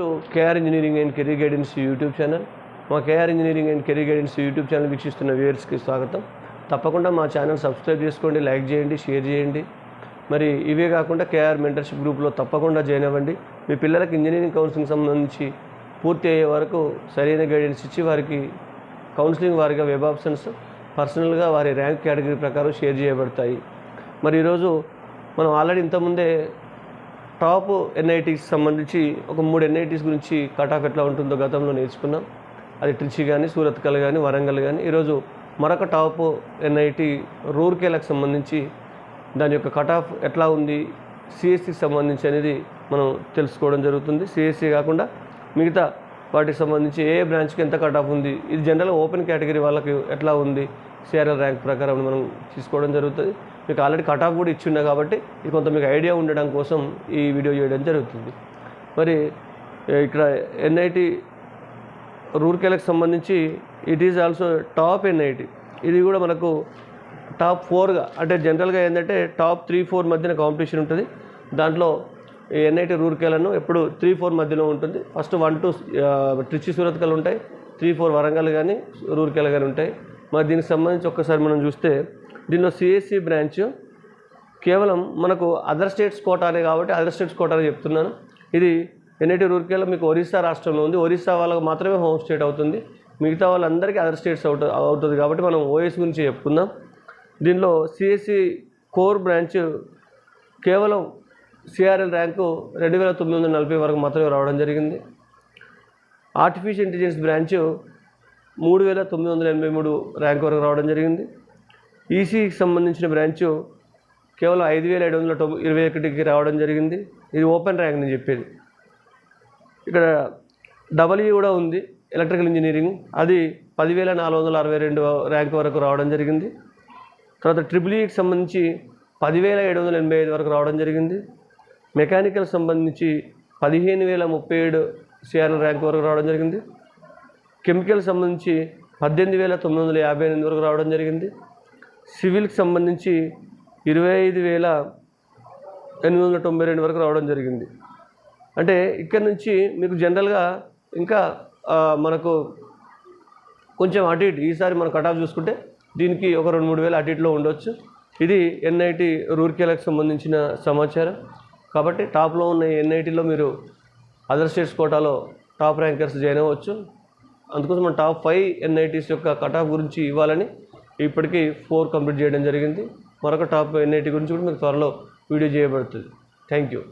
To KR engineering and career guidance YouTube channel. మా KR engineering and career guidance YouTube channel వీక్షిస్తున్న వ్యూయర్స్కి స్వాగతం. తప్పకుండా మా ఛానల్ సబ్స్క్రైబ్ చేసుకోండి లైక్ చేయండి షేర్ చేయండి. మరి ఇవే కాకుండా కేఆర్ మెంటర్షిప్ గ్రూప్లో తప్పకుండా జాయిన్ అవ్వండి. మీ పిల్లలకి ఇంజనీరింగ్ కౌన్సిలింగ్ సంబంధించి పూర్తి అయ్యే వరకు సరైన గైడెన్స్ ఇచ్చి వారికి కౌన్సిలింగ్ వారిగా వెబ్ ఆప్షన్స్ పర్సనల్గా వారి ర్యాంక్ కేటగిరీ ప్రకారం షేర్ చేయబడతాయి. మరి ఈరోజు మనం ఆల్రెడీ ఇంతకుముందే టాప్ ఎన్ఐటీకి సంబంధించి ఒక మూడు ఎన్ఐటీస్ గురించి కటాఫ్ ఎట్లా ఉంటుందో గతంలో నేర్చుకున్నాం. అది ట్రిచి కానీ సూరత్కల్ కానీ వరంగల్ కానీ ఈరోజు మరొక టాప్ ఎన్ఐటి రూర్కేలకు సంబంధించి దాని యొక్క కటాఫ్ ఎట్లా ఉంది సిఎస్సికి సంబంధించి అనేది మనం తెలుసుకోవడం జరుగుతుంది. సిఎస్సి కాకుండా మిగతా వాటికి సంబంధించి ఏ ఏ బ్రాంచ్కి ఎంత కట్ ఆఫ్ ఉంది ఇది జనరల్గా ఓపెన్ కేటగిరీ వాళ్ళకి ఎట్లా ఉంది సిఆర్ఎల్ ర్యాంక్ ప్రకారం మనం తీసుకోవడం జరుగుతుంది. మీకు ఆల్రెడీ కట్ ఆఫ్ కూడా ఇచ్చిండే కాబట్టి ఇది కొంత మీకు ఐడియా ఉండడం కోసం ఈ వీడియో చేయడం జరుగుతుంది. మరి ఇక్కడ ఎన్ఐటి రూర్కెలకు సంబంధించి it is also top NIT ఇది కూడా మనకు టాప్ ఫోర్గా అంటే జనరల్గా ఏంటంటే టాప్ త్రీ ఫోర్ మధ్యన కాంపిటీషన్ ఉంటుంది. దాంట్లో ఎన్ఐటి రూర్కెలను ఎప్పుడు త్రీ ఫోర్ మధ్యలో ఉంటుంది. First one two Trichy Surathkal ఉంటాయి. త్రీ ఫోర్ వరంగల్ కానీ రూర్కెల్ కానీ ఉంటాయి. మరి దీనికి సంబంధించి ఒక్కసారి మనం చూస్తే దీనిలో సిఎస్సి బ్రాంచ్ కేవలం మనకు అదర్ స్టేట్స్ కోటానే కాబట్టి అదర్ స్టేట్స్ కోటానే చెప్తున్నాను. ఇది ఎన్ఐటి రూర్కేలో మీకు ఒరిస్సా రాష్ట్రంలో ఉంది. ఒరిస్సా వాళ్ళకు మాత్రమే హోమ్ స్టేట్ అవుతుంది. మిగతా వాళ్ళందరికీ అదర్ స్టేట్స్ అవుట్ అవుతుంది కాబట్టి మనం ఓఎస్ గురించి చెప్పుకుందాం. దీనిలో సిఎస్సి కోర్ బ్రాంచ్ కేవలం సిఆర్ఎల్ ర్యాంకు రెండు వేల తొమ్మిది వందల నలభై వరకు మాత్రమే రావడం జరిగింది. ఆర్టిఫిషియల్ ఇంటెలిజెన్స్ బ్రాంచ్ మూడు వేల తొమ్మిది వందల ఎనభై మూడు ర్యాంక్ వరకు రావడం జరిగింది. ఈసీకి సంబంధించిన బ్రాంచ్ కేవలం ఐదు వేల ఏడు వందల తొమ్మిది ఇరవై ఒకటికి రావడం జరిగింది. ఇది ఓపెన్ ర్యాంక్ నేను చెప్పేది. ఇక్కడ డబల్ఈ కూడా ఉంది ఎలక్ట్రికల్ ఇంజనీరింగ్. అది పదివేల నాలుగు వందల అరవై రెండు ర్యాంక్ వరకు రావడం జరిగింది. తర్వాత ట్రిపుల్ ఈకి సంబంధించి పదివేల ఏడు వందల ఎనభై ఐదు వరకు రావడం జరిగింది. మెకానికల్ సంబంధించి పదిహేను వేల ముప్పై ఏడు సిఆర్ఎల్ ర్యాంక్ వరకు రావడం జరిగింది. కెమికల్ సంబంధించి పద్దెనిమిది వేల తొమ్మిది వందల యాభై ఎనిమిది వరకు రావడం జరిగింది. సివిల్కి సంబంధించి ఇరవై ఐదు వేల ఎనిమిది వందల తొంభై రెండు వరకు రావడం జరిగింది. అంటే ఇక్కడ నుంచి మీకు జనరల్గా ఇంకా మనకు కొంచెం అటు ఇటు ఈసారి మనం కటాఫ్ చూసుకుంటే దీనికి ఒక రెండు మూడు వేలు అటు ఇటులో ఉండొచ్చు. ఇది ఎన్ఐటి రూర్కేలకు సంబంధించిన సమాచారం. కాబట్టి టాప్లో ఉన్న ఎన్ఐటీలో మీరు అదర్ స్టేట్స్ కోటాలో టాప్ ర్యాంకర్స్ జాయిన్ అవ్వచ్చు. అందుకోసం మన టాప్ ఫైవ్ ఎన్ఐటీస్ యొక్క కట్ ఆఫ్ గురించి ఇవ్వాలని ఇప్పటికీ ఫోర్ కంప్లీట్ చేయడం జరిగింది. మరొక టాప్ ఎన్ఐటీ గురించి కూడా మీకు త్వరలో వీడియో చేయబడుతుంది. Thank you.